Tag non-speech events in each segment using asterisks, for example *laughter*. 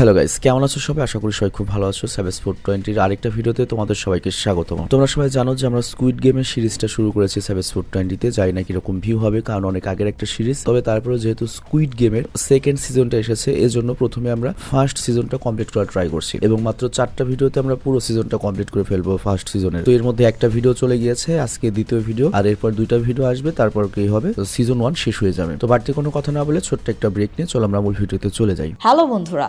Hello guys কেমন আছো সবাই? আশা করি সবাই খুব ভালো আছো। সেভেন স্পোর্ট টোয়েন্টির আরেকটা ভিডিওতে তোমাদের সবাইকে স্বাগতম। তোমরা সবাই জানো যে আমরা স্কুইড গেমের সিরিজটা শুরু করেছি সেভেন স্পোর্ট টোয়েন্টিতে জানি না কীরকম ভিউ হবে, কারণ অনেক আগের একটা সিরিজ। তবে তারপরে যেহেতু স্কুইড গেমের সেকেন্ড সিজনটা এসেছে, এজন্য প্রথমে আমরা ফার্স্ট সিজনটা কমপ্লিট করার ট্রাই করছি। এবং মাত্র চারটা ভিডিওতে আমরা পুরো সিজনটা কমপ্লিট করে ফেলব ফার্স্ট সিজনের তো এর মধ্যে একটা ভিডিও চলে গিয়েছে, আজকে দ্বিতীয় ভিডিও আর এরপর দুইটা ভিডিও আসবে, তারপর কি হবে? সিজন ওয়ান শেষ হয়ে যাবে। তো বাড়তি কোনো কথা না বলে ছোট্ট একটা ব্রেক নিয়ে চলো আমরা মূল ভিডিওতে চলে যাই। হ্যালো বন্ধুরা।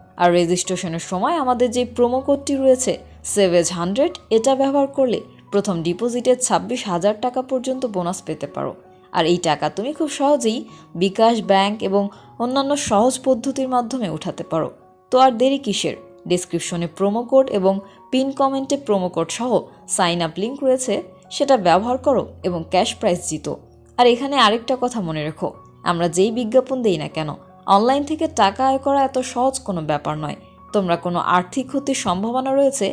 আর রেজিস্ট্রেশনের সময় আমাদের যে প্রোমো কোডটি রয়েছে সেভেজ হান্ড্রেড এটা ব্যবহার করলে প্রথম ডিপোজিটে ছাব্বিশ হাজার টাকা পর্যন্ত বোনাস পেতে পারো। আর এই টাকা তুমি খুব সহজেই বিকাশ ব্যাংক এবং অন্যান্য সহজ পদ্ধতির মাধ্যমে উঠাতে পারো। তো আর দেরি কিসের? ডিসক্রিপশনে প্রোমো কোড এবং পিন কমেন্টে প্রোমো কোড সহ সাইন আপ লিঙ্ক রয়েছে, সেটা ব্যবহার করো এবং ক্যাশ প্রাইজ জিতো। আর এখানে আরেকটা কথা মনে রেখো, আমরা যেই বিজ্ঞাপন দেই না কেন অনলাইন থেকে টাকা আয় করা এত সহজ কোনো ব্যাপার নয়। তোমরা কোনো আর্থিক ক্ষতির সম্ভাবনা রয়েছে,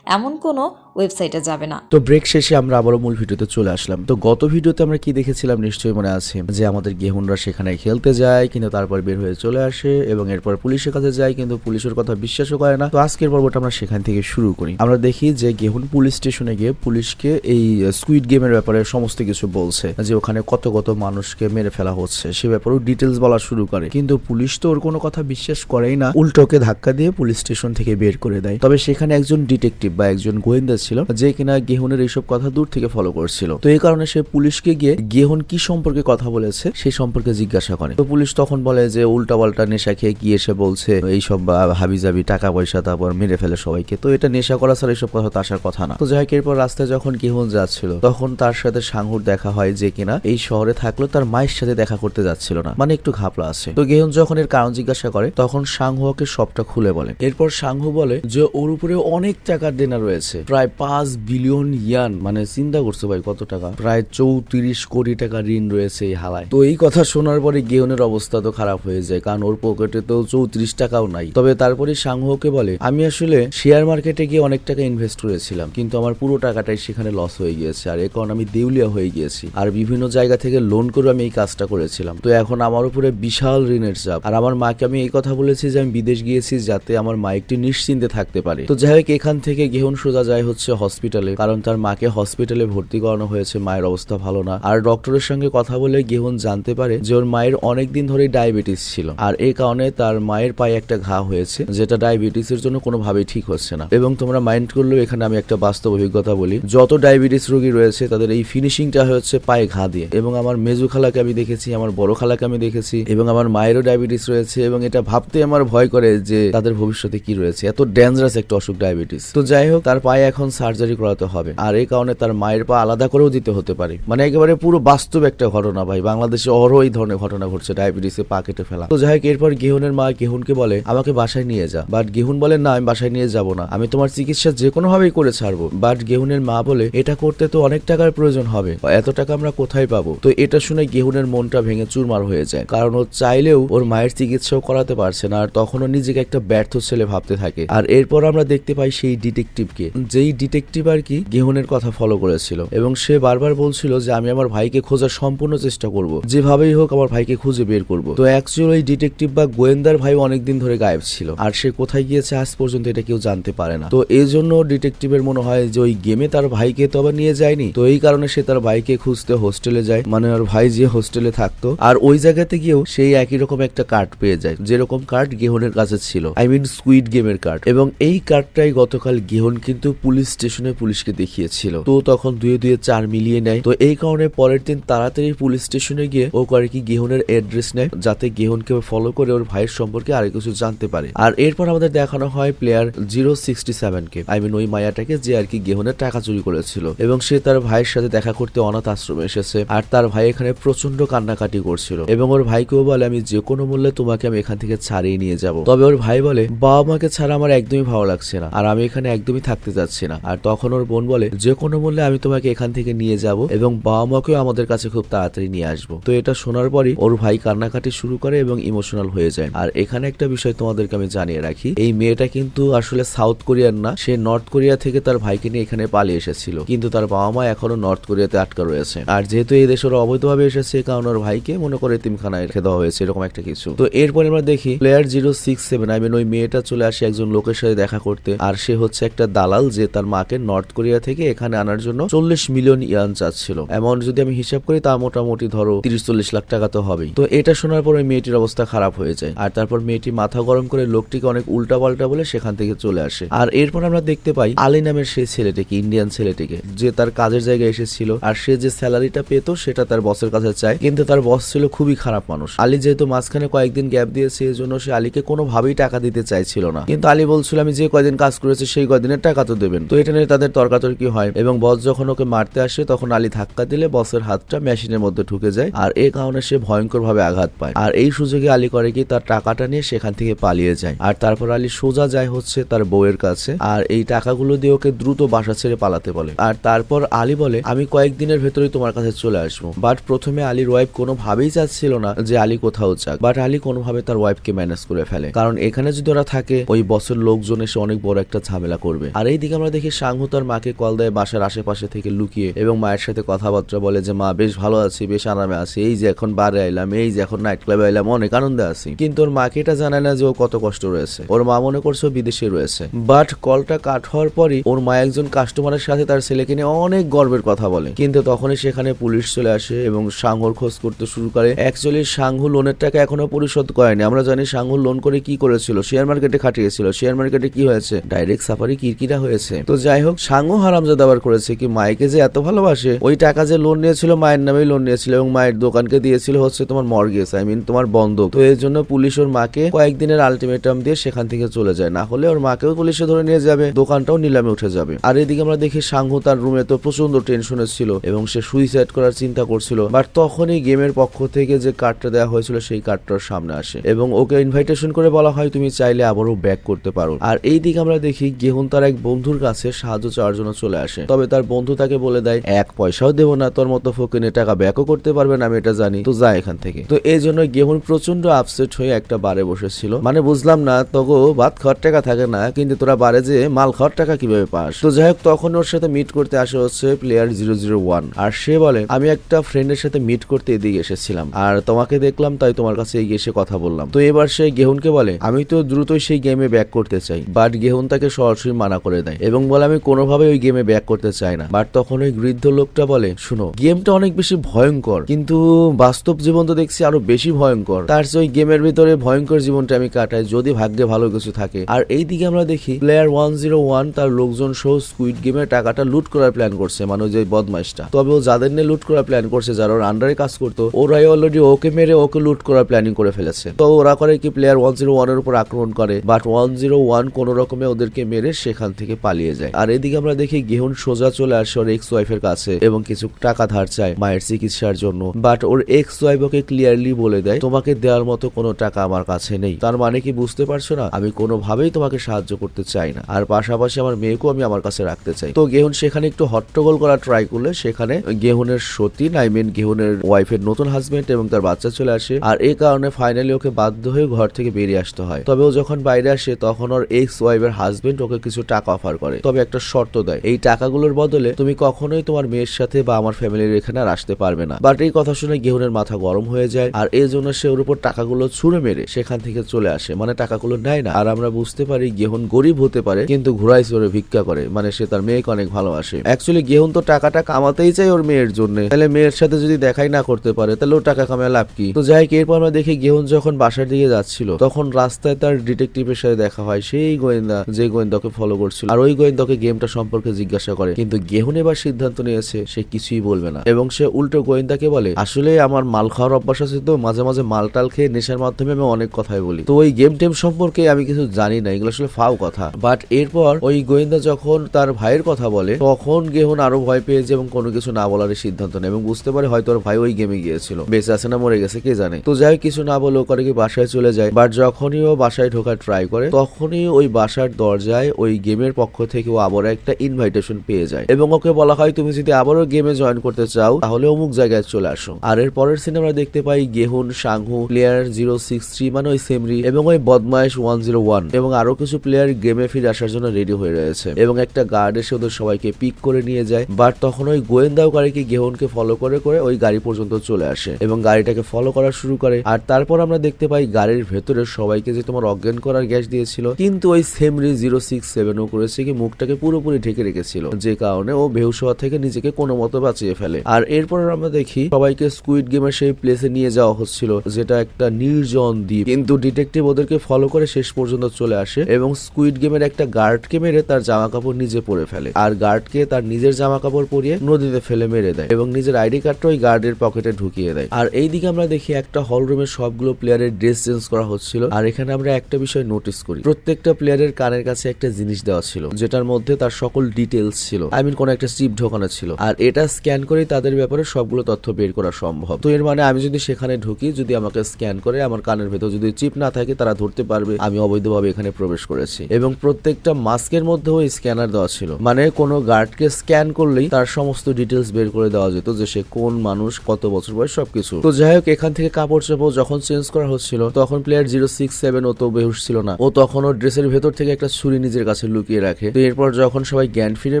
এমন কোনো ওয়েবসাইটে যাবে না। তো ব্রেক শেষে আমরা আবারও মূল ভিডিওতে চলে আসলাম। তো গত ভিডিওতে আমরা কি দেখেছিলাম নিশ্চয়ই মনে আছে? যে আমাদের গেহুনরা সেখানে খেলতে যায়, কিন্তু তারপর বের হয়ে চলে আসে এবং এরপর পুলিশের কাছে যায়, কিন্তু পুলিশের কথা বিশ্বাসও করে না। তো আজকের পর্বটা আমরা সেখান থেকে শুরু করি। আমরা দেখি যে গেহুন পুলিশ স্টেশনে গিয়ে পুলিশকে এই স্কুইড গেমের ব্যাপারে সমস্ত কিছু বলছে, যে ওখানে কত কত মানুষকে মেরে ফেলা হচ্ছে, সে ব্যাপারেও ডিটেলস বলা শুরু করে। কিন্তু পুলিশ তো ওর কোনো কথা বিশ্বাস করেই না। উল্টোকে ধাক্কা দিয়ে পুলিশ স্টেশন থেকে বের করে দেয়। তবে সেখানে একজন ডিটেকটিভ বা একজন গোয়েন্দা ছিল যে কিনা গেহুনের এইসব কথা দূর থেকে ফলো করছিল। তো এই কারণে সে পুলিশকে গিয়ে গেহন কি সম্পর্কে কথা বলেছে সেই সম্পর্কে জিজ্ঞাসা করে। তো পুলিশ তখন বলে যে উল্টা পাল্টা নেশা খেয়ে কি এসে বলছে? এইসব হাবি জাবি টাকা পয়সা তারপর মেরে ফেলে সবাইকে। তো এটা নেশা করা ছাড়া এইসব কথা আসার কথা না। তো যাই হোক, এরপর রাস্তায় যখন গেহন যাচ্ছিল, তখন তার সাথে সাঙ্গুর দেখা হয় যে কিনা এই শহরে থাকলেও তার মায়ের সাথে দেখা করতে যাচ্ছিল না। মানে একটু ঘাপলা আছে। তো গেহন যখন এর কারণ জিজ্ঞাসা করে, তখন সাংহুয়াকে সবটা খুলে বলে। এরপর সাংহু বলে যে, ওর উপরে অনেক টাকার দেনা রয়েছে। প্রায় পাঁচ বিলিয়ন ইয়ান মানে চিন্তা করছ ভাই কত টাকা? প্রায় চৌত্রিশ কোটি টাকা ঋণ রয়েছে এই হালায়। তো এই কথা শোনার পরে গেহনের অবস্থা তো খারাপ হয়ে যায়, কারণ ওর পকেটে তো চৌত্রিশ টাকাও নাই। তবে তারপরে সাংহকে বলে, আমি আসলে শেয়ার মার্কেটে গিয়ে অনেক টাকা ইনভেস্ট করেছিলাম, কিন্তু আমার পুরো টাকাটাই সেখানে লস হয়ে গিয়েছে, আর কারণে আমি দেউলিয়া হয়ে গিয়েছি। আর বিভিন্ন জায়গা থেকে লোন করে আমি এই কাজটা করেছিলাম। তো এখন আমার উপরে বিশাল ঋণের চাপ। আর আমার মাকে আমি এই কথা বলেছি যে আমি বিদেশ গিয়েছি যাতে আমার মা একটু নিশ্চিন্তে থাকতে পারে। তো যাই হোক, এখান থেকে গেহন সোজা যায় হচ্ছে হসপিটালে কারণ তার মাকে হসপিটালে ভর্তি করানো হয়েছে, মায়ের অবস্থা ভালো না। আর ডক্টরের সঙ্গে কথা বলে গেহন জানতে পারে যে ওর মায়ের অনেকদিন ধরে ডায়াবেটিস ছিল। আর এই কারণে তার মায়ের পায়ে একটা ঘা হয়েছে, যেটা ডায়াবেটিসের জন্য কোনোভাবেই ঠিক হচ্ছে না। এবং তোমরা মাইন্ড করলেও এখানে আমি একটা বাস্তব অভিজ্ঞতা বলি। যত ডায়াবেটিস রোগী রয়েছে, তাদের এই ফিনিশিংটা হচ্ছে পায়ে ঘা দিয়ে। এবং আমার মেজু খালাকে আমি দেখেছি, আমার বড় খালাকে আমি দেখেছি, এবং আমার মায়েরও ডায়াবেটিস রয়েছে। এবং এটা ভাবতে আমার ভয় করে যে তাদের ভবিষ্যতে কি রয়েছে। এত ডেঞ্জারাস একটা অসুখ ডায়াবেটিস তো যাই হোক, তার পায়ে এখন সার্জারি করাতে হবে। আর এই কারণে তার মায়ের পা আলাদা করেও দিতে হতে পারে। মানে একেবারে পুরো বাস্তব একটা ঘটনা ভাই। বাংলাদেশে অরো এই ধরনের ঘটনা ঘটছে, ডায়াবেটিসে পা কেটে ফেলা। তো যাই হোক, এরপর গেহুনের মা গেহুনকে বলে, আমাকে বাসায় নিয়ে যা। বাট গেহুন বলে, না, আমি বাসায় নিয়ে যাব না। আমি তোমার চিকিৎসা যে কোনো ভাবেই করে ছাড়বো। বাট গেহুনের মা বলে, এটা করতে তো অনেক টাকার প্রয়োজন হবে। এত টাকা আমরা কোথায় পাবো? তো এটা শুনে গেহুনের মনটা ভেঙে চুরমার হয়ে যায়। কারণ ও চাইলেও ওর মায়ের চিকিৎসাও করাতে পারছে না, আর তখনও নিজেকে একটা ব্যর্থ ছেলে ভাবতে থাকে। আর এরপর আমরা দেখতে পাই সেই ডিটেকটিভকে যেই ডিটেকটিভ আর কি গেহুনের কথা ফলো করেছিল এবং সে বারবার বলছিল যে আমি আমার ভাইকে খোঁজার সম্পূর্ণ চেষ্টা করব। যেভাবেই হোক আমার ভাইকে খুঁজে বের করব। তো অ্যাকচুয়ালি ডিটেকটিভ বা গোয়েন্দার ভাই অনেকদিন ধরে গায়েব ছিল। আর সে কোথায় গিয়েছে আজ পর্যন্ত এটা কেউ জানতে পারে না। তো এই জন্য ডিটেকটিভের মনে হয় যে ওই গেমে তার ভাইকে তো আবার নিয়ে যায়নি। তো এই কারণে সে তার ভাইকে খুঁজতে হোস্টেলে যায়। মানে ওর ভাই যে হোস্টেলে থাকতো। আর ওই জায়গাতে গিয়েও সেই একই রকম একটা কার্ড পেয়ে যায়। যেরকম কার্ড গেহনের কাছে ছিল। আই মিন স্কুইড গেমের কার্ড এবং এই কার্ডটাই গতকাল গেহন কিন্তু পুলিশ স্টেশনে পুলিশকে দেখিয়েছিল। তো তখন দুয়ে দুয়ে চার মিলিয়ে নেয়। তো এই কারণে পরের দিন তাড়াতাড়ি পুলিশ স্টেশনে গিয়ে ও করে কি গেহুনের অ্যাড্রেস নেয়, যাতে গেহুনকে ফলো করে ওর ভাইয়ের সম্পর্কে আরও কিছু জানতে পারে। আর এরপর আমাদের দেখানো হয় প্লেয়ার জিরো সিক্সটি সেভেন কে। আই মিন ওই মায়াটাকে যে আর কি গেহনের টাকা চুরি করেছিল। এবং সে তার ভাইয়ের সাথে দেখা করতে অনাথ আশ্রমে এসেছে। আর তার ভাই এখানে প্রচণ্ড কান্নাকাটি করছিল। এবং ওর ভাইকেও বলে, আমি যে কোনো মূল্যে তোমাকে আমি এখান থেকে ছাড়িয়ে নিয়ে যাব। তবে ওর ভাই বলে বাবা মাকে ছাড়া আমার একদমই ভালো লাগছে না। আর আমি এখানে একদমই থাকতে যাচ্ছি না। আর তখন ওর বোন বলে, যে কোনো মূল্যে আমি তোমাকে এখান থেকে নিয়ে যাব এবং বাবা মাকেও আমাদের কাছে খুব তাড়াতাড়ি নিয়ে আসব। তো এটা শোনার পরই ওর ভাই কান্নাকাটি শুরু করে এবং ইমোশনাল হয়ে যায়। আর এখানে একটা বিষয় তোমাদেরকে আমি জানিয়ে রাখি, এই মেয়েটা কিন্তু আসলে সাউথ কোরিয়ার না, সে নর্থ কোরিয়া থেকে তার ভাইকে নিয়ে এখানে পালিয়ে এসেছিল। কিন্তু তার বাবা মা এখনও নর্থ কোরিয়াতে আটকা রয়েছে। আর যেহেতু এই দেশের অবৈধভাবে এসেছে কারণ ওর ভাইকে মনে করে তিমখানায় রেখে দেওয়া হয়েছে, এরকম একটা কিছু। তো এরপরে আমরা দেখি player zero six seven I mean ওই মেয়েটা চলে আসে একজন লোকের সাথে দেখা করতে। আর সে হচ্ছে একটা দালাল যে তার মাকে নর্থ কোরিয়া থেকে এখানে আনার জন্য চল্লিশ মিলিয়ন ইয়ান চাচ্ছিল। অ্যামাউন্ট যদি আমি হিসাব করি, তা মোটামুটি ধরো তিরিশ চল্লিশ লাখ টাকা তো হবেই। তো এটা শোনার পরে মেয়েটির অবস্থা খারাপ হয়ে যায়। আর তারপর মেয়েটি মাথা গরম করে লোকটিকে অনেক উল্টা পাল্টা বলে সেখান থেকে চলে আসে। আর এরপর আমরা দেখতে পাই, আলী নামের সেই ছেলেটিকে, ইন্ডিয়ান ছেলেটিকে, যে তার কাজের জায়গায় এসেছিল। আর সে যে স্যালারিটা পেত, সেটা তার বসের কাছে চায়। কিন্তু তার বস ছিল খুবই খারাপ মানুষ। আলী যেহেতু মাঝখানে কয়েকদিন গ্যাপ দিয়েছে এই জন্য সে আলীকে কোনোভাবেই টাকা দিতে চাইছিল না। কিন্তু আলী বলছিল, আমি যে কয়দিন কাজ করেছি, সেই কয়দিনের টাকা তো দেবেন। তো এটা নিয়ে তাদের তর্কাতর্কি হয় এবং বস যখন ওকে মারতে আসে, তখন আলী ধাক্কা দিলে বসের হাতটা মেশিনের মধ্যে ঢুকে যায় আর এই কারণে সে ভয়ঙ্কর ভাবে আঘাত পায়। আর এই সুযোগে আলী করে কি তার টাকাটা নিয়ে সেখান থেকে পালিয়ে যায়। আর তারপর আলী সোজা যায় হচ্ছে তার বউয়ের কাছে আর এই টাকাগুলো দিয়ে ওকে দ্রুত বাসা ছেড়ে পালাতে বলে। আর তারপর আলী বলে, আমি কয়েকদিনের ভেতরেই তোমার কাছে চলে আসব। বাট প্রথমে আলীর ওয়াইফ কোনোভাবেই চাচ্ছিল না যে আলী কোথাও যাক। বাট আলী কোনোভাবে তার ওয়াইফকে ম্যানেজ করে ফেলে। কারণ এখানে যদি ওরা থাকে, ওই বসের লোকজন এসে অনেক বড় একটা ঝামেলা করবে। আর এইদিকে আমরা দেখি সাংহু তার মাকে কল দেয় বাসার আশেপাশে থেকে লুকিয়ে এবং মায়ের সাথে কথাবার্তা বলে যে, মা, বেশ ভালো আছি, বেশ আরামে আছি। এই যে এখন বারে আইলাম, এই যে এখন নাইট ক্লাবে আইলাম, অনেক আনন্দে আছি। কিন্তু ওর মাকে এটা জানায় না যে ও কত কষ্ট রয়েছে। ওর মা মনে করছে বিদেশে রয়েছে। বাট কলটা কাট হওয়ার পরই ওর মা একজন কাস্টমারের সাথে তার ছেলেকে নিয়ে অনেক গর্বের কথা বলে। কিন্তু তখনই সেখানে পুলিশ চলে আসে এবং সাংহর খোঁজ করতে শুরু করে। অ্যাকচুয়ালি সাংহু লোনের টাকা এখনও পরিশোধ করেনি। আমরা জানি সাংহু লোন করে কি করেছিল শেয়ার মার্কেটে খাটিয়েছিল। শেয়ার মার্কেটে কি হয়েছে? ডাইরেক্ট সাফারি কিরকিরা হয়েছে। তো যাই হোক সাংহু হারামজাদা আবার করেছে কি, মাইকে যে এত ভালোবাসে, ওই টাকা যে লোন নিয়েছিল, মায়ের নামেই লোন নিয়েছিল এবং মায়ের দোকানকে দিয়েছিল হচ্ছে তোমার মর্গেজ আই মিন তোমার বন্ধক। তো এর জন্য পুলিশ ওর মাকে কয়েকদিনের আলটিমেটাম দিয়ে সেখান থেকে চলে যায়। না হলে ওর মাকেও পুলিশে ধরে নিয়ে যাবে, দোকানটাও নিলামে উঠে যাবে। আর এদিকে আমরা দেখি সাংহু তার রুমে তো প্রচণ্ড টেনশনে ছিল এবং সে সুইসাইড করার চিন্তা করছিল। বাট তখনই গেমের পক্ষ থেকে যে কার্ডটা দেওয়া হয়েছিল, সেই কার্ডটার সামনে আসে এবং ওকে ইনভাইটেশন করে বলা হয়, তুমি চাইলে আবারও ব্যাক করতে পারো। আর এই দিকে আমরা দেখি গেহুন তার এক বন্ধুর কাছে সাহায্য চাওয়ার জন্য চলে আসে। তবে তার বন্ধু তাকে বলে দেয়, এক পয়সাও দেবো না, তোর মতো ফকিনে টাকা ব্যাকও করতে পারবে না, আমি এটা জানি। তো যা এখান থেকে। তো এই জন্য গেহুন প্রচণ্ড আপসেট হয়ে একটা বারে বসেছিল। মানে বুঝলাম না, তোগো, ভাত খাওয়ার টাকা থাকে না, কিন্তু তোরা বারে যে মাল খাওয়ার টাকা কীভাবে পাস? তো যাই হোক, তখন ওর সাথে মিট করতে আসে হচ্ছে প্লেয়ার জিরো জিরো ওয়ান আর সে বলে, আমি একটা ফ্রেন্ডের সাথে মিট করতে এদিকে এসেছিলাম, আর তোমাকে দেখলাম, তাই তোমার কাছে এগিয়ে এসে কথা বললাম। তো এবার সে গেহুনকে বলে, আমি তো দ্রুতই সেই গেমে ব্যাক করতে চাই। বাট গেহুন তাকে সরাসরি মানা করে দেয় এবং বলে আমি কোনোভাবে ওই গেমে ব্যাক করতে চাই না। বাট তখন ওই বৃদ্ধ লোকটা বলে, শুনো গেমটা অনেক বেশি ভয়ঙ্কর, কিন্তু বাস্তব জীবন তো দেখছি আরও বেশি ভয়ঙ্কর। তার ওই গেমের ভিতরে ভয়ঙ্কর জীবনটা আমি কাটাই, যদি ভাগ্যে ভালো কিছু থাকে। আর এই দিকে আমরা দেখি প্লেয়ার ওয়ান জিরো ওয়ান তার লোকজন সহ স্কুইড গেমের টাকাটা লুট করার প্ল্যান করছে মানে যে বদমাইশটা। তবে ও যাদের নিয়ে লুট করার প্ল্যান করছে, যারা ওর আন্ডারে কাজ করতো, ওরাই অলরেডি ওকে মেরে ওকে লুট করার প্ল্যানিং করে ফেলেছে। তো ওরা করে কি প্লেয়ার ওয়ান জিরো ওয়ানের উপর আক্রমণ করে বাট ওয়ান জিরো ওয়ান কোন রকমে ওদেরকে মেরে সেখান থেকে পালিয়ে যায়। আর এদিকে আমরা দেখি গেহুন সোজা চলে আসে ওর এক্স ওয়াইফের কাছে এবং কিছু টাকা ধার চায় মায়ের চিকিৎসার জন্য। বাট ওর এক্স ওয়াইফ ওকে ক্লিয়ারলি বলে দেয়, তোমাকে দেওয়ার মতো কোনো টাকা আমার কাছে নেই। তার মানে কি বুঝতে পারছ না? আমি কোনোভাবেই তোমাকে সাহায্য করতে চাই না। আর পাশাপাশি আমার মেয়েকেও আমি আমার কাছে রাখতে চাই। তো গেহুন সেখানে একটু হট্টগোল করা ট্রাই করলে সেখানে গেহুনের সতীন আই মিন গেহুনের ওয়াইফের নতুন হাজবেন্ড এবং তার বাচ্চা চলে আসে। আর এই কারণে ফাইনালি ওকে বাধ্য হয়ে ঘর থেকে বেরিয়ে আসতে হয়। তবে ও যখন বাইরে আসে, তখন ওর এক্স ওয়াইফের হাজবেন্ড ওকে কিছু টাকা অফার করে। তবে একটা শর্ত দেয়। এই টাকাগুলোর বদলে তুমি কখনোই তোমার মেয়ের সাথে বা আমার ফ্যামিলির এখানে আর আসতে পারবে না। বাট এই কথা শুনে গেহুনের মাথা গরম হয়ে যায় আর এই জন্য সে ওর উপর টাকাগুলো ছুঁড়ে মেরে সেখান থেকে চলে আসে। মানে টাকাগুলো নেয় না। আর আমরা বুঝতে পারি গেহুন গরিব হতে পারে, কিন্তু ঘুরাই চড়ে ভিক্ষা করে। মানে সে তার মেয়েকে অনেক ভালোবাসে। অ্যাকচুয়ালি গেহুন তো টাকাটা কামাতেই চাই ওর মেয়ের জন্য। তাহলে মেয়ের সাথে যদি দেখাই না করতে পারে, তাহলে ও টাকা কামায় লাভ কি? তো যাই এরপর আমরা দেখি গেহুন যখন বাসার দিকে যাচ্ছিল, তখন রাস্তায় তার ডিটেকটিভের সাথে দেখা হয়। সেই গোয়েন্দা, যে গোয়েন্দাকে ফলো করছিল। আর ওই গোয়েন্দা গোয়েন্দাকে গেমটা সম্পর্কে জিজ্ঞাসা করে, কিন্তু গেহুন এবার সিদ্ধান্ত নিয়েছে, সে কিছুই বলবে না। এবং সে উল্টো গোয়েন্দাকে বলে, আসলে আমার মাল খাওয়ার অভ্যাস আছে তো, মাঝে মাঝে মাল টাল খেয়ে নেশার মাধ্যমে আমি অনেক কথাই বলি। তো ওই গেম টেম সম্পর্কে আমি কিছু জানি না, এগুলো আসলে ফাও কথা। বাট এরপর ওই গোয়েন্দা যখন তার ভাইয়ের কথা বলে, তখন গেহুন আরও ভয় পেয়েছে এবং কোনো কিছু না বলার সিদ্ধান্ত নেয় এবং বুঝতে পারে হয়তো ওর ভাই ওই গেমে গিয়েছিল। বেঁচে আছে না, মরে গেছে, কে জানে। তো যাই কিছু না বলে ও করে কি বাসায় চলে যায়। বাট যখনই ও বাসায় ঢোকার ট্রাই করে, তখনই ওই বাসার দরজায় ওই গেমের পক্ষ থেকে ও আবারও একটা ইনভাইটেশন পেয়ে যায়। এবং ওকে বলা হয়, তুমি যদি আবারও গেমে জয়েন করতে চাও, তাহলে অমুক জায়গায় চলে আসো। আর এর পরের সিনে আমরা দেখতে পাই Gihun, Sangwoo player zero six three মানে ওই সেমরি এবং ওই বদমাইশ ওয়ান জিরো ওয়ান এবং আরও কিছু প্লেয়ার গেমে ফিরে আসার জন্য রেডি হয়ে রয়েছে। এবং একটা গার্ড এসে ওদের সবাইকে পিক করে নিয়ে যায় বাট তখন ওই গোয়েন্দাও গাড়িকে গেহুনকে ফলো করে করে ওই গাড়ি পর্যন্ত চলে আসে এবং গাড়িটাকে ফলো করা শুরু করে। আর তারপর আমরা দেখতে পাই গাড়ির ভেতরে সবাইকে যে তোমার অজ্ঞান করার গ্যাস দিয়েছিল, কিন্তু ওই সেমরি জিরো সিক্স সেভেন ও করেছে কি মুখটাকে পুরোপুরি ঢেকে রেখেছিল, যে কারণে ও বেহুশ হওয়া থেকে নিজেকে কোনো মতো বাঁচিয়ে ফেলে। আর এরপর আমরা দেখি সবাইকে স্কুইড গেমের সেই প্লেসে নিয়ে যাওয়া হচ্ছিল, যেটা একটা নির্জন দ্বীপ। কিন্তু ডিটেকটিভ ওদেরকে ফলো করে শেষ পর্যন্ত চলে আসে এবং স্কুইড গেমের একটা গার্ডকে মেরে তার জামা কাপড় নিজে পরে ফেলে। আর গার্ডকে তার নিজের জামা কাপড় পরিয়ে নদীতে ফেলে মেরে দেয় এবং নিজের আইডি কার্ডটা ওই গার্ডের পকেটে ঢুকিয়ে দেয়। আর এইদিকে আমরা দেখি একটা হল রুমে সবগুলো প্লেয়ারের ড্রেস চেঞ্জ করা হচ্ছিল। আর এখানে আমরা একটা বিষয় নোটিস করি। প্রত্যেকটা প্লেয়ারের কানের কাছে একটা জিনিস দেওয়া ছিল যেটার মধ্যে তার সকল ডিটেলস ছিল। আই মিন কোন একটা চিপ ঢোকানো ছিল। আর এটা স্ক্যান করেই তাদের ব্যাপারে সবগুলো তথ্য বের করা সম্ভব। তো এর মানে আমি যদি সেখানে ঢুকি, যদি আমাকে স্ক্যান করে আমার কানের ভেতর যদি চিপ না থাকে, তারা ধরতে পারবে আমি অবৈধভাবে এখানে প্রবেশ করেছি। এবং প্রত্যেকটা মাস্কের মধ্যেও স্ক্যানার দেওয়া ছিল। মানে কোনো গার্ডকে স্ক্যান করলেই তার সমস্ত ডিটেলস বের করে দেওয়া যেত যে সে কোন মানুষ, কত বছর বয়স, সবকিছু। তো যাই হোক, এখান থেকে কাপড় চোপড় যখন চেঞ্জ করা হচ্ছিল, তখন প্লেয়ার জিরো সিক্স সেভেন ও তো বেহুশ ছিল না। ও তখন ওর ড্রেসের ভেতর থেকে একটা ছুরি নিজের কাছে লুকিয়ে রাখে। তো এরপর যখন সবাই জ্ঞান ফিরে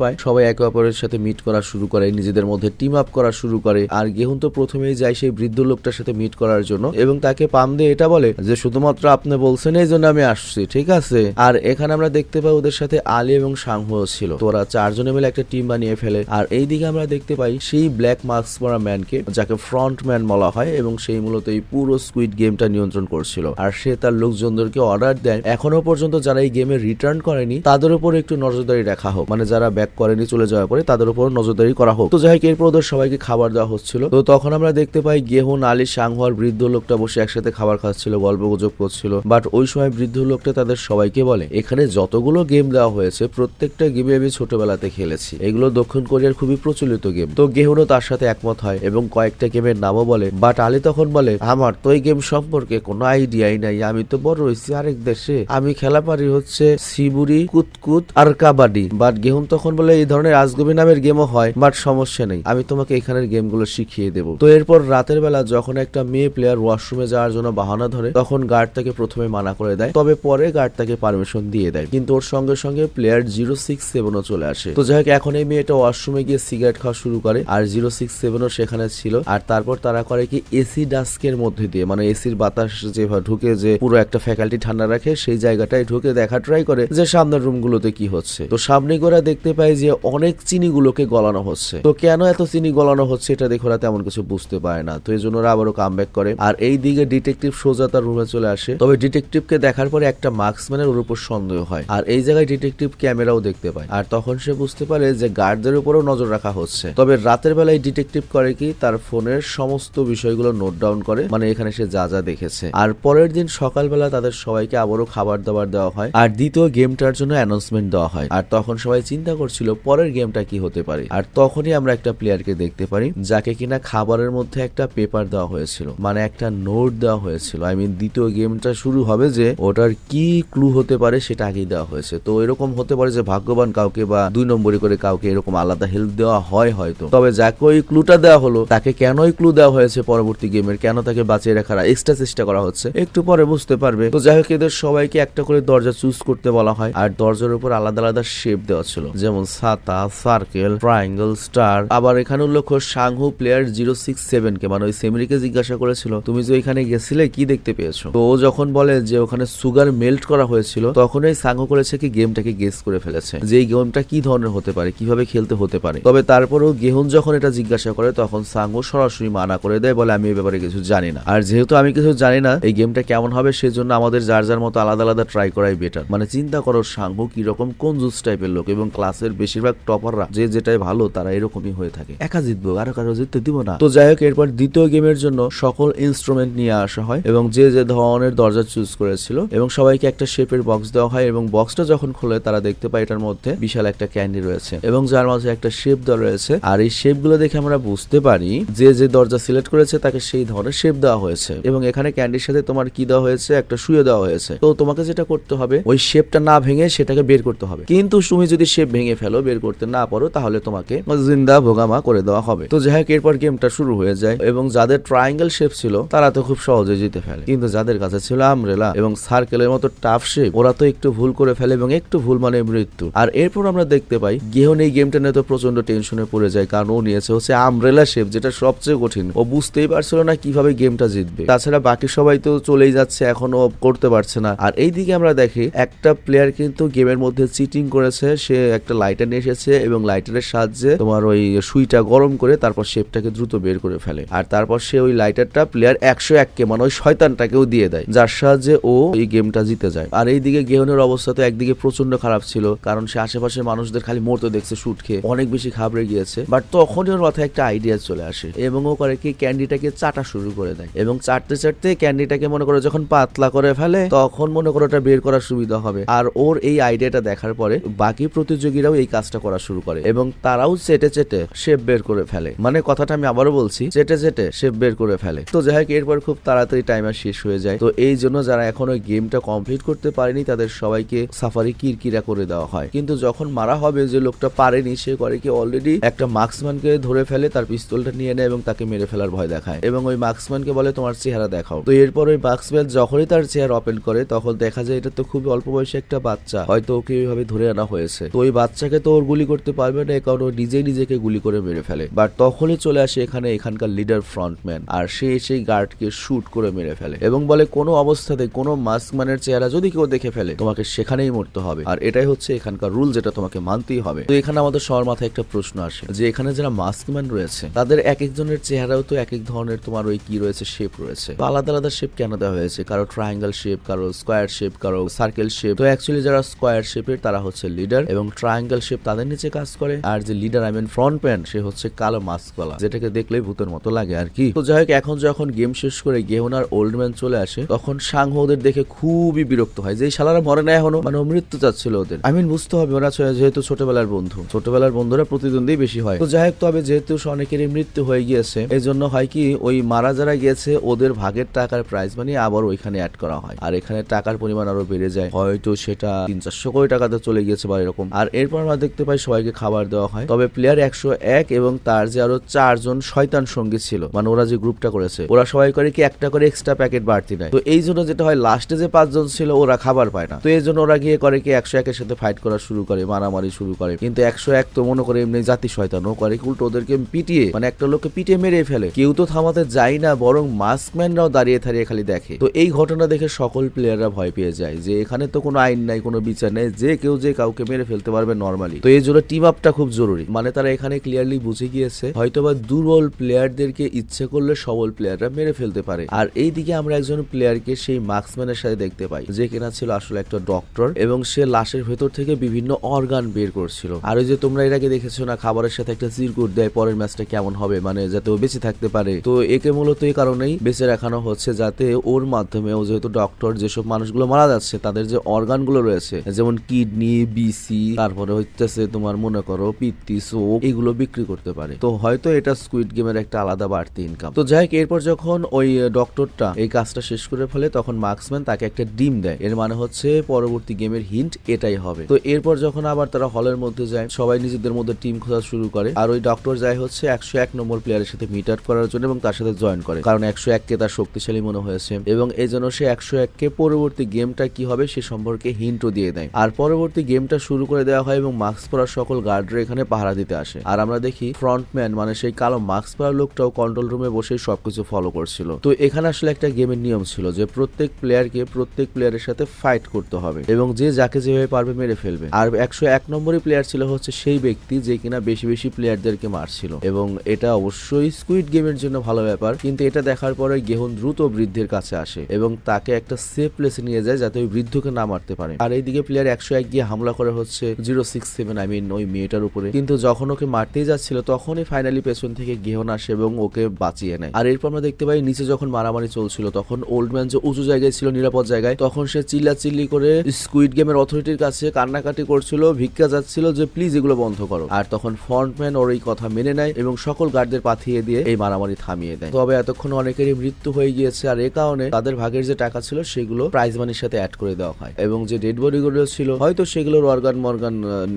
পায়, সবাই একে অপরের সাথে মিট করা শুরু করে, নিজেদের মধ্যে টিম আপ করা শুরু করে। আর গেহুন তো প্রথমেই যায় সেই বৃদ্ধ লোকটার সাথে মিট করার জন্য এবং তাকে পাম দিয়ে এটা বলে যে, শুধুমাত্র আপনি বলছেন এই জন্য আমি আসছি, ঠিক আছে? আর এখানে আমরা দেখতে পাই ওদের সাথে আলী এবং সাংহুও ছিল। তো ওরা চারজনে মিলে একটা টিম বানিয়ে ফেলে। আর এইদিকে আমরা দেখতে পাই সেই ব্ল্যাক মাস্ক পরা ম্যানকে যাকে ফ্রন্ট ম্যান বলা হয় এবং সেই মূলত এই পুরো স্কুইড গেমটা নিয়ন্ত্রণ করছিল। আর সে তার লোকজনদেরকে অর্ডার দেয়। এখনও পর্যন্ত যারা এই গেমে রিটার্ন করেনি, তাদের উপর একটু নজরদারি রাখা হোক। মানে যারা ব্যাক করেনি চলে যাওয়ার পরে তাদের উপর নজরদারি করা হোক। তো যাই হোক, এরপর ওদের সবাইকে খাবার দেওয়া হচ্ছিল। তো তখন আমরা দেখতে পাই গেহুন আলী সাংহর বৃদ্ধ লোকটা বসে একসাথে খাবার খাচ্ছিল গল্প গুজব করছিল। বাট ওই সময় বৃদ্ধ লোকটা তাদের সবাইকে বলে, এখানে যতগুলো গেম দেওয়া হয়েছে, প্রত্যেকটা গেমে আমি ছোটবেলাতে খেলেছি। এগুলো দক্ষিণ কোরিয়ার খুবই প্রচলিত গেম তো গেহুনও তার সাথে একমত হয় এবং কয়েকটা গেমের নামও বলে। বাট আলী তখন বলে, আমার তো এই গেম সম্পর্কে কোনো আইডিয়াই নাই। আমি তো বড় হয়েছি আরেক দেশে। আমি খেলা পারি হচ্ছে সিবুরি কুতকুত, আর কাবাডি। বাট গেহুন তখন বলে, এই ধরনের আজগবি নামের গেমও হয়, বাট সমস্যা নেই, আমি তোমাকে এখানের গেমগুলো শিখিয়ে দেবো। তো এরপর রাতের বেলা যখন একটা মেয়ে প্লেয়ার ওয়াশরুমে যাওয়ার জন্য বাহানা ধরে, তখন গার্ড তাকে প্রথমে মানা করে দেয়, তবে পরে গার্ড তাকে পারমিশন দিয়ে দেয়। কিন্তু ওর সঙ্গে সঙ্গে প্লেয়ার জিরো সিক্স সেভেনও চলে আসে। তো যাই হোক, এখন এই মেয়েটা ওয়াশরুমে গিয়ে সিগারেট খাওয়া শুরু করে, আর জিরো সিক্স সেভেনও সেখানে ছিল। আর তারপর তারা করে কি, এসি ডাস্কের মধ্যে দিয়ে মানে এসির বাতাস যেভাবে ঢুকে যে পুরো একটা ফ্যাকাল্টি ঠান্ডা রাখে, সেই জায়গাটায় ঢুকে দেখা ট্রাই করে যে সামনের রুমগুলোতে কি হচ্ছে। তো সামনে করে দেখতে পাই যে অনেক চিনিগুলোকে গলানো হচ্ছে। তো কেন এত চিনি গলানো হচ্ছে এটা দেখে ওরা তেমন কিছু বুঝতে পারে না। তো এই জন্য ওরা আবারও কাম করে। আর এই দিকে ডিটেকটিভ সোজা তার রুমে চলে আসে। তবে ডিটেকটিভকে দেখার পরে একটা মার্কসম্যানের ওর উপর সন্দেহ হয়। আর এই জায়গায় ডিটেকটিভ ক্যামেরাও দেখতে পায়। আর তখন সে বুঝতে পারে যে গার্ডদের উপরও নজর রাখা হচ্ছে। তবে রাতের বেলায় ডিটেকটিভ করে কি, তার ফোনের সমস্ত বিষয়গুলো নোট ডাউন করে। মানে এখানে সে যা যা দেখেছে। আর পরের দিন সকালবেলা তাদের সবাইকে আবারও খাবার দাবার দেওয়া হয়। আর দ্বিতীয় গেমটার জন্য অ্যানাউন্সমেন্ট দেওয়া হয়। আর তখন সবাই চিন্তা করছিল পরের গেমটা কি হতে পারে। আর তখনই আমরা একটা প্লেয়ারকে দেখতে পারি, যাকে কিনা খাবারের মধ্যে একটা পেপার দেওয়া হয়েছিল। মানে একটা নোট দেওয়া হয়েছিল। আই মিন দ্বিতীয় গেমটা শুরু হবে যে ওটার কি ক্লু হতে পারে সেটা আগেই দেওয়া হয়েছে। তো এরকম হতে পারে যে ভাগ্যবান কাউকে বা দুই নম্বরে করে কাউকে এরকম আলাদা হেল্প দেওয়া হয় হয়তো। তবে যাকে ওই ক্লুটা দেওয়া হলো, তাকে কেন ওই ক্লু দেওয়া হয়েছে পরবর্তী গেমের? কেন তাকে বাঁচিয়ে রাখার এক্সট্রা চেষ্টা করা হচ্ছে? একটু পরে বুঝতে পারবে। তো যাই হোক, এদের সবাইকে একটা করে দরজা চুজ করতে বলা হয়। আর দরজার উপর আলাদা আলাদা শেপ দেওয়া ছিল, যেমন ছাতা সার্কেল ট্রায়াঙ্গেল স্টার আবার এখানে উল্লেখ Sangwoo player zero six seven কে মানে ওই সেমরিকে জিজ্ঞাসা করেছিল, তুমি যে ওইখানে গেছিলে, কি দেখতে পেয়েছ? তো ও যখন বলে যে ওখানে সুগার মেল্ট করা হয়েছিল তখন ওই সাংহু করেছে কি, গেমটাকে গেস করে ফেলেছে, যে এই গেমটা কি ধরনের হতে পারে, কীভাবে খেলতে হতে পারে। তবে তারপরেও গেহুন যখন এটা জিজ্ঞাসা করে, তখন সাংহু সরাসরি মানা করে দেয়, বলে, আমি এই ব্যাপারে কিছু জানি না। আর যেহেতু আমি কিছু জানি না, এই গেমটা কেমন হবে, সেজন্য আমাদের যার যার মতো আলাদা আলাদা ট্রাই করাই বেটার মানে চিন্তা করো সাংহু কীরকম কোন কঞ্জুস টাইপের লোক এবং ক্লাসের বেশিরভাগ টপাররা যে যেটাই ভালো তারা এরকমই হয়ে থাকে। একা জিতবো আরও কারও জিততে দিব না। তো যাই হোক, এরপর দ্বিতীয় গেমের জন্য সকল ইনস্ট্রুমেন্ট নিয়ে আসা হয় এবং যে যে ধরনের দরজা চুজ করেছিল এবং সবাইকে একটা শেপের বক্স দেওয়া হয় এবং বক্সটা যখন খোলে তারা দেখতে পায় এটার মধ্যে বিশাল একটা ক্যান্ডি রয়েছে এবং যার মাঝে একটা শেপ দেওয়া রয়েছে। আর এই শেপগুলো দেখে আমরা বুঝতে পারি যে যে দরজা সিলেক্ট করেছে তাকে সেই ধরনের শেপ দেওয়া হয়েছে এবং এখানে ক্যান্ডির সাথে তোমার কি দেওয়া হয়েছে? একটা শুয়ে দেওয়া হয়েছে। তো তোমাকে যেটা করতে হবে, ওই শেপটা না ভেঙে সেটাকে বের করতে হবে। কিন্তু তুমি যদি শেপ ভেঙে ফেলো, বের করতে না পারো, তাহলে তোমাকে জিন্দা ভোগামা করে দেওয়া হবে। তো যাই হোক, এরপর গেমটা শুরু হয়ে যায় এবং যাদের ট্রায়াঙ্গেল শেপ ছিল, তারা তো খুব সহজে জিতে ফেলে। কিন্তু যাদের কাছে ছিল আমরেলা এবং সার্কেলের মতো টাফ শেপ ওরা তো একটু ভুল করে ফেলে এবং একটু ভুল মানে মৃত্যু। আর এরপর আমরা দেখতে পাই গেহন এই গেমটা নিয়ে তো প্রচণ্ড টেনশনে পড়ে যায়, কারণ ও নিয়েছে হচ্ছে আমরেলা শেপ যেটা সবচেয়ে কঠিন। ও বুঝতেই পারছিল না কীভাবে গেমটা জিতবে। তাছাড়া বাকি সবাই তো চলেই যাচ্ছে, এখনও করতে পারছে না। আর এইদিকে আমরা দেখি, একটা প্লেয়ার কিন্তু গেমের মধ্যে চিটিং করেছে, সে একটা লাইটার নিয়ে এসেছে এবং লাইটারের সাহায্যে তোমার ওই সুইটা গরম করে তারপর শেপটাকে দ্রুত বের করে ফেলে। আর তারপর সে ওই লাইটারটা প্লেয়ার একশো এককে মানে ওই শয়তানটাকেও দিয়ে দেয়, যার সাহায্যে ও এই গেমটা জিতে যায়। আর এইদিকে গেহনের অবস্থা তো একদিকে প্রচণ্ড খারাপ ছিল, কারণ সে আশেপাশে মানুষদের খালি মরতে দেখছে শুট খেয়ে অনেক বেশি ঘাবড়ে গিয়েছে। বাট তখনই ওর মাথায় একটা আইডিয়া চলে আসে এবং ও করে কি ক্যান্ডিটাকে চাটা শুরু করে দেয়। এবং চাটতে চাটতে ক্যান্ডিটাকে মনে করে যখন পাতলা করে ফেলে, তখন মনে করো ওটা বের করার সুবিধা হবে। আর ওর এই আইডিয়াটা দেখার পরে বাকি প্রতিযোগীরাও এই কাজটা করা শুরু করে এবং তারাও চেটে চেটে শেপ বের করে ফেলে। মানে কথাটা আমি আবারও বলছি, চেটে চেটে শেপ বের করে ফেলে। তো যাই হোক, এরপর খুব তাড়াতাড়ি টাইমার শেষ হয়ে যায়। তো এই জন্য যারা এখনও গেমটা কমপ্লিট করতে পারেনি, তাদের সবাইকে সাফারি কিরকিরা করে দেওয়া হয়। কিন্তু যখন মারা হবে, যে লোকটা পারেনি, সে করে কি অলরেডি একটা মার্কসম্যানকে ধরে ফেলে, তার পিস্তলটা নিয়ে নেয় এবং তাকে মেরে ফেলার ভয় দেখায়। এবং ওই মার্কসম্যানকে বলে, তোমার চেহারা দেখাও। তো এরপর ওই মার্কসম্যান যখনই তার চেহারা ওপেন করে, তখন দেখা যায়, এটা তো খুবই অল্প বয়সী একটা বাচ্চা। হয়তো ওকে এইভাবে ধরে আনা হয়েছে। তো ওই বাচ্চাকে তো ওর গুলি করতে পারবে না কারণ ও নিজেই নিজেকে গুলি করে মেরে ফেলে। বাট তখনই চলে আসে এখানে এখানকার লিডার ফ্রন্টম্যান আর সে সেই গার্ডকে শুট করে মেরে ফেলে এবং বলে, কোনো অবস্থাতে কোনো মাস্কম্যানের চেহারা যদি কেউ দেখে ফেলে, তোমাকে সেখানেই মরতে হবে। আর এটাই হচ্ছে এখানকার রুল যেটা তোমাকে মানতেই হবে। তো এখানে আমাদের সবার মাথায় একটা প্রশ্ন আসে যে, এখানে যারা মাস্কম্যান রয়েছে, তাদের এক একজনের চেহারাও তো এক এক ধরনের তোমার ওই কি রয়েছে শেপ রয়েছে। আলাদা আলাদা শেপ কেন দেওয়া হয়েছে? কারও ট্রায়াঙ্গেল শেপ কারও স্কোয়ার শেপ কারও সার্কেল শেপ তো অ্যাকচুয়ালি যারা স্কোয়ার শেপের তারা হচ্ছে লিডার এবং ট্রায়াঙ্গেল শেপ তাদের নিচে কাজ করে। আর যে leader I mean front man সে হচ্ছে কালো মাস্কওয়ালা যেটাকে দেখলেই ভূতের মতো লাগে আর কি। তো যাই হোক, এখন যখন গেম শেষ করে গেহনার ওল্ড ম্যান চলে আসে, তখন সাংহ ওদের দেখে খুবই বিরক্ত হয় যে শালারা মরে না এখনও? মানে মৃত্যু চাচ্ছিল ওদের। আই মিন বুঝতে হবে, ওরা যেহেতু ছোটবেলার বন্ধু, ছোটবেলার বন্ধুরা প্রতিদ্বন্দ্বী বেশি হয়। তো যাই হোক, তবে যেহেতু অনেকেরই মৃত্যু হয়ে গিয়েছে এই জন্য হয় কি, ওই মারা যারা গিয়েছে, ওদের ভাগের টাকার প্রাইস মানে আবার ওইখানে অ্যাড করা হয়। আর এখানে টাকার পরিমাণ আরও বেড়ে যায়। হয়তো সেটা তিন চারশো কোটি টাকাতে চলে গিয়েছে বা এরকম। আর এরপর আমরা দেখতে পাই সবাইকে খাবার দেওয়া হয়। তবে প্লেয়ার একশো এক এবং তার যে আরও চারজন শয়তান সঙ্গী ছিল মানে ওরা যে গ্রুপটা করেছে, ওরা সবাই করে কি একটা করে এক্সট্রা প্যাকেট বাড়তি নেয়। তো এই জন্য যেটা হয় লাস্টে যে পাঁচজন ছিল, ওরা খাবার পায় না। তো এই জন্য ওরা গিয়ে করে কি একশো একের সাথে ফাইট করা শুরু করে, মারামারি শুরু করে। কিন্তু একশো এক তো মনে করে এমনি জাতি শয়তান, ও করে উল্টো ওদেরকে পিটিয়ে মানে একটা লোককে পিটিয়ে মেরে ফেলে। কেউ তো থামাতে যায় না, বরং মাস্কম্যানরাও দাঁড়িয়ে থাড়িয়ে খালি দেখে। তো এই ঘটনা দেখে সকল প্লেয়াররা ভয় পেয়ে যায়, যে এখানে তো কোনো আইন নাই, কোনো বিচার নেই, যে কেউ যে কাউকে মেরে ফেলতে পারবে নর্মালি তো এই জন্য টিম আপটা খুব জরুরি। মানে তারা এখানে ক্লিয়ারলি বুঝে গিয়েছে, হয়তোবা দুর্বল প্লেয়ারদেরকে ইচ্ছে করলে সবল প্লেয়াররা মেরে ফেলতে পারে। আর এই দিকে আমরা একজন প্লেয়ারকে সেই মার্কসম্যানের সাথে দেখতে পাই, যে কিনা ছিল আসলে একটা ডক্টর এবং সে লাশের ভেতর থেকে বিভিন্ন অর্গান বের করছিল। আর ওই যে তোমরা এর আগে দেখেছ না, খাবারের সাথে একটা চিরকুট দেয়, পরের ম্যাচটা কেমন হবে মানে যাতে ও বেঁচে থাকতে পারে। তো একে মূলত এই কারণেই বেঁচে রাখানো হচ্ছে, যাতে ওর মাধ্যমে ও যেহেতু ডক্টর যেসব মানুষগুলো মারা যাচ্ছে, তাদের যে অর্গানগুলো রয়েছে, যেমন কিডনি বিসি তারপরে হচ্ছে তোমার মনে করো পিত্তি চোখ এগুলো বিক্রি করতে পারে। তো হয়তো এটা স্কুইড গেমের একটা আলাদা বাড়তি ইনকাম তো যাই হোক, এরপর যখন ওই ডক্টরটা এই কাজটা শেষ করে ফেলে, তখন মার্কসম্যান তাকে একটা ডিম দেয়। এর মানে হচ্ছে পরবর্তী গেমের হিন্ট এটাই হবে। তো এরপর যখন আবার তারা হলের মধ্যে যায়, সবাই নিজেদের মধ্যে টিম খোঁজা শুরু করে। আর ওই ডক্টর যায় হচ্ছে একশো এক নম্বর প্লেয়ারের সাথে মিট আউট করার জন্য এবং তার সাথে জয়েন করে। কারণ একশো এককে তার শক্তিশালী মনে হয়েছে। এবং এই জন্য সে একশো এককে পরবর্তী গেমটা কি হবে সে সম্পর্কে হিন্টও দিয়ে দেয়। আর পরবর্তী গেমটা শুরু করে দেওয়া হয় এবং মাস্ক পরা সকল গার্ডরা এখানে পাহারা দিতে আসে। আর আমরা দেখি ফ্রন্টম্যান মানে সেই কালো মাস্ক পরা লোকটাও কন্ট্রোল রুমে বসে সবকিছু ফলো করছিল। তো এখানে আসলে একটা গেমের নিয়ম ছিল যে প্রত্যেক প্লেয়ারকে প্রত্যেক প্লেয়ারের সাথে ফাইট করতে হবে এবং যে যাকে যেভাবে পারবে মেরে ফেলবে। আর একশো এক নম্বরই প্লেয়ার ছিল হচ্ছে সেই ব্যক্তি যে কিনা বেশি বেশি প্লেয়ারদেরকে মারছিল। এবং এটা অবশ্যই স্কুইড গেমের জন্য ভালো ব্যাপার, কিন্তু এটা দেখার পরে গেহন দ্রুত বৃদ্ধের কাছে আসে এবং তাকে একটা সেফ প্লেসে নিয়ে যায় যাতে ওই বৃদ্ধকে না মারতে পারে। আর এইদিকে প্লেয়ার একশো এক গিয়ে হামলা করে হচ্ছে zero six seven I mean ওই মেয়েটার উপরে। কিন্তু যখন ওকে মারতেই যাচ্ছিল, তখনই ফাইনালি পেছন থেকে গেহন আসে এবং ওকে বাঁচিয়ে নেয়। আর এরপর আমরা দেখতে পাই, নিচে যখন মারামারি চলছিল, তখন ওল্ড ম্যান যে উঁচু জায়গায় ছিল, নিরাপদ জায়গায়, তখন সে চিল্লা চিল্লি করে স্কুইড গেমের অথরিটির কাছে কান্নাকাটি করছিল, ভিক্ষা যাচ্ছিল যে প্লিজ এগুলো বন্ধ করো। আর তখন ফ্রন্টম্যান ওর এই কথা মেনে নেয় এবং সকল গার্ডদের পাঠিয়ে দিয়ে এই মারামারি থামিয়ে দেয়। তবে এতক্ষণ অনেকেরই মৃত্যু হয়ে গিয়েছে, আর এ কারণে তাদের ভাগের যে টাকা ছিল, সেগুলো প্রাইজ মানির সাথে অ্যাড করে দেওয়া হয়। এবং যে ডেড বডি গুলো ছিল, হয়তো সেগুলোর অর্গান মর্গান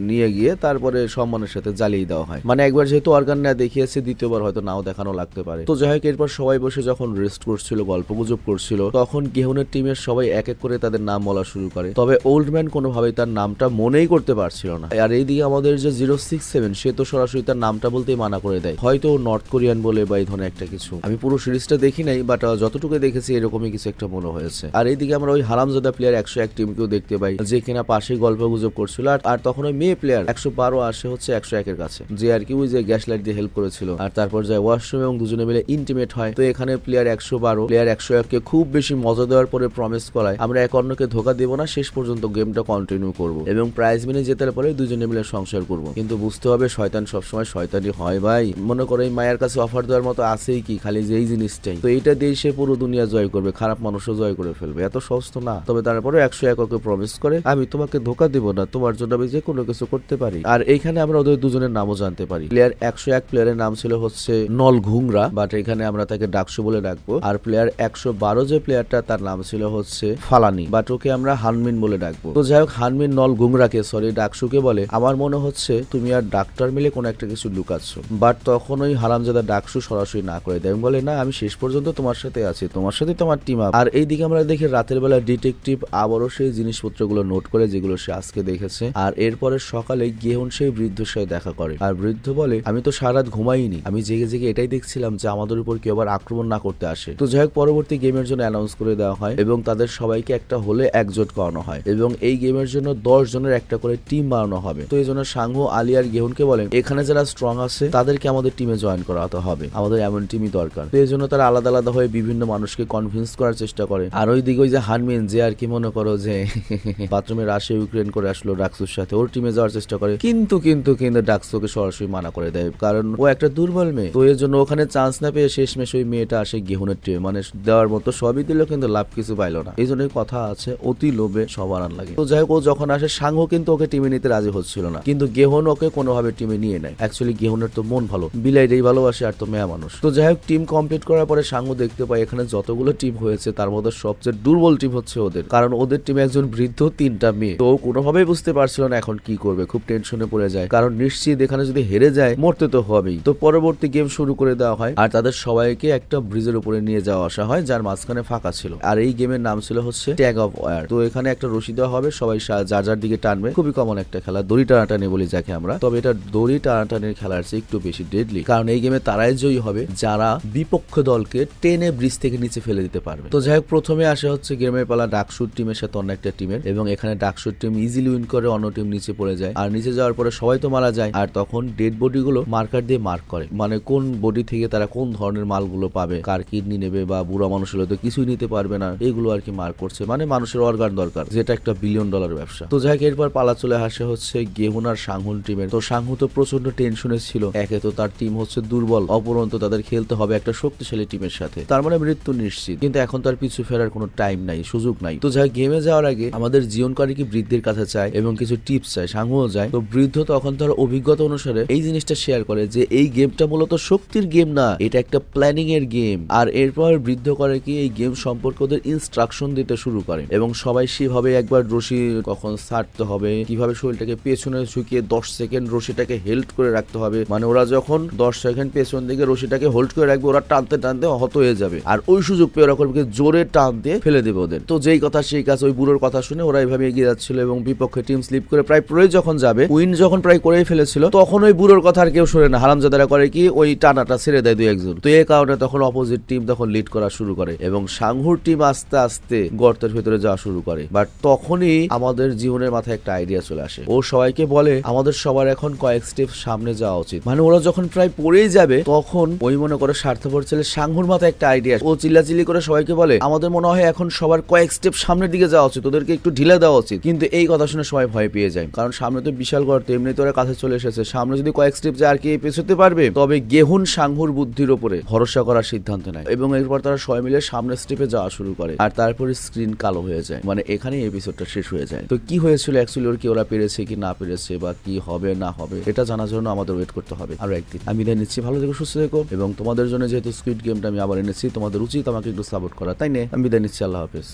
নিয়ে গিয়ে তারপরে সম্মানের সাথে জ্বালিয়ে দেওয়া হয়। মানে একবার যেহেতু অর্গান না দেখিয়েছে, দ্বিতীয়বার হয়তো নাও দেখানো লাগতে পারে। তো যাই হোক, এরপর সবাই বসে যখন রেস্ট করছিল, গল্প গুজব করছিল, তখন গেহুনের টিমের সবাই এক এক করে তাদের নাম বলা শুরু করে। তবে ওল্ড ম্যান কোনোভাবেই তার নামটা মনেই করতে পারছিল না। আর এইদিকে আমাদের যে জিরো সিক্স সেভেন সে তো সরাসরি তার নামটা বলতেই মানা করে দেয়। হয়তো নর্থ কোরিয়ান বলে বা এই ধরনের একটা কিছু। আমি পুরো সিরিজটা দেখি নাই বাট যতটুকু দেখেছি এরকমই কিছু একটা মনে হয়েছে। আর এইদিকে আমরা ওই হারামজাদা প্লেয়ার একশো এক টিমকেও দেখতে পাই, যে কিনা পাশে গল্প গুজব করছিল। আর তখন ওই মেয়ে প্লেয়ার একশো বারো আসে হচ্ছে একশো একের কাছে। যে আর কি ওই যে গ্যাস লাইট দিয়ে হেল্প করেছিল। আর তারপর যায় ওয়াশরুম এবং দুজনে মিলে ইন্টিমেট হয়। তো এখানে প্লেয়ার একশো বারো প্লেয়ার একশো এককে খুব বেশি মজা দেওয়ার পরে প্রমিস করায়, আমরা এক অন্যকে ধোকা দেবো না, শেষ পর্যন্ত গেমটা কন্টিনিউ করব। এবং প্রাইজ মিনে জেতার পরে দুজনে মিলে সংসার করব। কিন্তু বুঝতে হবে শয়তান সবসময় শয়তানি হয় ভাই। মনে করো এই মায়ের কাছে অফার দেওয়ার মতো আছেই কি, খালি যে এই জিনিসটাই। তো এইটা দিয়ে সে পুরো দুনিয়া জয় করবে, খারাপ মানুষও জয় করে ফেলবে। এত সহজ না। তবে তারপরে একশো এক ওকে প্রমিস করে, আমি তোমাকে ধোকা দিব না, তোমার জন্য আমি যে কোনো কিছু করতে পারি। আর এইখানে আমরা ওদের দুজনের নামও জানতে পারি। প্লেয়ার একশো এক প্লেয়ারের নাম ছিল হচ্ছে নল ঘুংরা বাট এখানে আমরা তাকে ডাকসু বলে ডাকবো। আর প্লেয়ার একশো বারো যে প্লেয়ারটা তার নাম ছিল হচ্ছে ফালানি বাট ওকে আমরা হানমিন বলে ডাকবো। তো যাই হোক, হানমিন নল ঘুংরাকে সরি ডাকসুকে বলে, আমার মনে হচ্ছে তুমি আর ডাক্তার মিলে কোনো একটা কিছু লুকাচ্ছ। বাট তখন ওই হারামজাদা ডাকসু সরাসরি না করে দেয়। বলে, না, আমি শেষ পর্যন্ত তোমার সাথে আছি, তোমার সাথে তোমার টিম আপ আর এইদিকে আমরা দেখি রাতের বেলা ডিটেকটিভ আবারও সেই জিনিসপত্রগুলো নোট করে, যেগুলো সে আজকে দেখেছে। আর এরপরে সকালে গেহন সেই বৃদ্ধর সাথে দেখা করে। আর বৃদ্ধ বলে, আমি তো সারা রাত ঘুমাইনি। আমি জেগে জেগে এটাই দেখছিলাম যে আমাদের উপর কেউ আবার আক্রমণ না করতে আসে। তো যাই হোক, পরবর্তী গেমের জন্য অ্যানাউন্স করে দেওয়া হয় এবং তাদের সবাইকে একটা হলে একজোট করানো হয়। এবং এই গেমের জন্য দশ জনের একটা করে টিম বানানো হবে। তো এই জন্য সাংহু আলী আর গেহুনকে বলেন, এখানে যারা স্ট্রং আছে, তাদেরকে আমাদের টিমে জয়েন করাতে হবে। আমাদের এমন টিমই দরকার। তো এই জন্য তারা আলাদা আলাদা হয়ে বিভিন্ন মানুষকে কনভিন্স করার চেষ্টা করে। আর ওই দিকে ওই যে হানমিন, যে আর কি মনে করো যে, *laughs* বাথরুমের রাশিয়া ইউক্রেন করে আসলো ডাকসুর সাথে। ওর টিমে যাওয়ার চেষ্টা করে। কিন্তু কিন্তু কিন্তু ডাকসুকে সরাসরি মানা করে দেয়। কারণ ও একটা দুর্বল মেয়ে। তো এর জন্য ওখানে চান্স না পেয়ে শেষমেশ ওই মেয়েটা আসে গেহুনের টিমে মানে দেওয়ার মতো সবই দিল, কিন্তু লাভ কিছু পাইলো না। এই জন্যই কথা আছে, অতি লোভে সবার আন লাগে। তো যাই হোক, ও যখন আসে সাংহ কিন্তু ওকে টিমে নিতে রাজি হচ্ছিল না। কিন্তু গেহন ওকে কোনোভাবে টিমে নিয়ে নেয়। অ্যাকচুয়ালি গেহনের তো মন ভালো। বিলাইটাই ভালোবাসে আর তো মেয়া মানুষ। তো যাই হোক টিম কমপ্লিট করার পরে সাংহ দেখতে পাই এখানে যতগুলো টিম হয়েছে, তার মধ্যে সবচেয়ে দুর্বল টিম হচ্ছে ওদের। কারণ ওদের টিমে একজন বৃদ্ধ, তিনটা মেয়ে। তো ও কোনোভাবেই বুঝতে পারছিল না এখন কি করবে, খুব টেনশনে পড়ে যায়। কারণ নিশ্চিত এখানে যদি হেরে যায়, মরতে তো হবেই। তো পরবর্তী গেম শুরু করে দেওয়া হয় আর তাদের সবাইকে একটা ব্রিজের উপরে নিয়ে যাওয়া আসা হয়, যার মাঝখানে ফাঁকা ছিল। আর এই গেমের নাম ছিল হচ্ছে ট্যাগ অফ ওয়ার তো এখানে একটা রশি দেওয়া হবে, সবাই যার যার দিকে টানবে। খুবই কমন একটা খেলা, দড়ি টানাটানি বলি যাকে আমরা। তবে এটা দড়ি টানাটানির খেলার চেয়ে একটু বেশি ডেডলি কারণ এই গেমে তারাই জয়ী হবে, যারা বিপক্ষ দলকে টেনে ব্রিজ থেকে নিচে ফেলে দিতে পারবে। তো যাই হোক, প্রথমে আসে হচ্ছে গেমের পালা ডাকসুর টিমের সাথে অন্য একটা টিমের এবং এখানে ডাকসুর টিম ইজিলি উইন করে অন্য টিম নিচে পড়ে যায়। আর নিচে যাওয়ার পরে সবাই তো মারা যায়। আর তখন ডেড বডি গুলো মার্কার দিয়ে মার্ক করে। মানে কোন বডি থেকে তারা কোন ধরনের মালগুলো পাবে, কার কিডনি নেবে বা বুড়া মানুষ হলে তো কিছুই নিতে পারবে না, এগুলো আর কি মার্ক করছে। মানে মানুষের অর্গান দরকার, যেটা একটা বিলিয়ন ডলার ব্যবসা। তো যাই এরপর পালা চলে আসে হচ্ছে গেহুন আর সাংহুন টিমের তো সাংহু তো প্রচণ্ড টেনশনে ছিল। একে তো তার টিম হচ্ছে দুর্বল, অপরন্ত তাদের খেলতে হবে একটা শক্তিশালী টিমের সাথে। তার মানে মৃত্যু নিশ্চিত। কিন্তু এখন তার পিছু ফেরার কোনো টাইম নাই, সুযোগ নাই। তো যাই গেমে যাওয়ার আগে আমাদের জীবনকারী কি বৃদ্ধির কাছে চায় এবং কিছু টিপস চায় সাংহুও যায়। তো বৃদ্ধ তখন তার অভিজ্ঞতা অনুসারে এই জিনিসটা শেয়ার করে যে এই গেমটা মূলত শক্তির গেম না, এটা একটা প্ল্যানিং এর গেম আর এরপর বৃদ্ধ করে কি এই গেম সম্পর্কে ওদের ইনস্ট্রাকশন দিতে শুরু করে এবং সবাই সেভাবে একবার রশি কখন ছাড়তে হবে, কীভাবে শরীরটাকে পেছনে ঝুঁকিয়ে দশ সেকেন্ড রশিটাকে হেল্ড করে রাখতে হবে। মানে ওরা যখন দশ সেকেন্ড পেছন দিকে রশিটাকে হোল্ড করে রাখবে, ওরা টানতে টানতে হত হয়ে যাবে। আর ওই সুযোগ পেয়ে ওরা জোরে টান দিয়ে ফেলে দেবে ওদের। তো যেই কথা সেই কাজ, ওই বুড়োর কথা শুনে ওরা এভাবে এগিয়ে যাচ্ছিল এবং বিপক্ষে টিম স্লিপ করে প্রায় পুরোই যখন যাবে উইন যখন প্রায় করেই ফেলেছিল, তখন ওই বুড়োর কথা আর কেউ শোনে না। হারামজাদারা করে কি, ওই টানাটা ছেড়ে দেয় দুই একজন। তো এই কারণে তখন অপোজিট টিম তখন লিড করা শুরু করে এবং সাংহুর টিম আস্তে আস্তে গর্তের ভেতরে যাওয়া শুরু করে। বাট তখনই আমাদের জীবনের মাথায় একটা আইডিয়া চলে আসে। ও সবাইকে বলে, আমাদের সবার এখন কয়েক স্টেপ সামনে যাওয়া উচিত। মানে ওরা যখন প্রায় পড়েই যাবে, তখন ওই মনে করে স্বার্থপর ছেলে সাংহুর মাথায় একটা আইডিয়া ও চিল্লাচিল্লি করে সবাইকে বলে, আমাদের মনে হয় এখন সবার কয়েক স্টেপ সামনের দিকে যাওয়া উচিত। ওদেরকে একটু ঢিলে দেওয়া উচিত। কিন্তু এই কথা শুনে সবাই ভয় পেয়ে যায়। কারণ সামনে তো বিশাল গর্ত, এমনি তো কাছে চলে এসেছে। সামনে যদি কয়েক স্টেপ যায়, আর কি পেছোতে পারবে? তবে গেহুন সাংহুর বুদ্ধির ওপরে ভরসা করার সিদ্ধান্ত নেয় এবং এরপর তারা সবাই মিলে সামনের স্টেপে যাওয়া শুরু করে। আর তারপরে স্ক্রিন কালো হয়ে যায়। মানে এখানেই এপিসোডটা শেষ হয়ে যায়। তো কি হয়েছিল অ্যাকচুয়ালি ওর কি, ওরা পেরেছে কি না পেরেছে বা কি হবে না হবে, এটা জানার জন্য আমাদের ওয়েট করতে হবে। আরও একদিন। আমি বিদায় নিচ্ছি। ভালো থেকো, সুস্থ থেকো এবং তোমাদের জন্য যেহেতু স্কুইড গেমটা আমি আবার এনেছি, তোমাদের উচিত আমাকে একটু সাপোর্ট করা। তাই না, আমি বিদায় নিচ্ছি। আল্লাহ হাফেজ।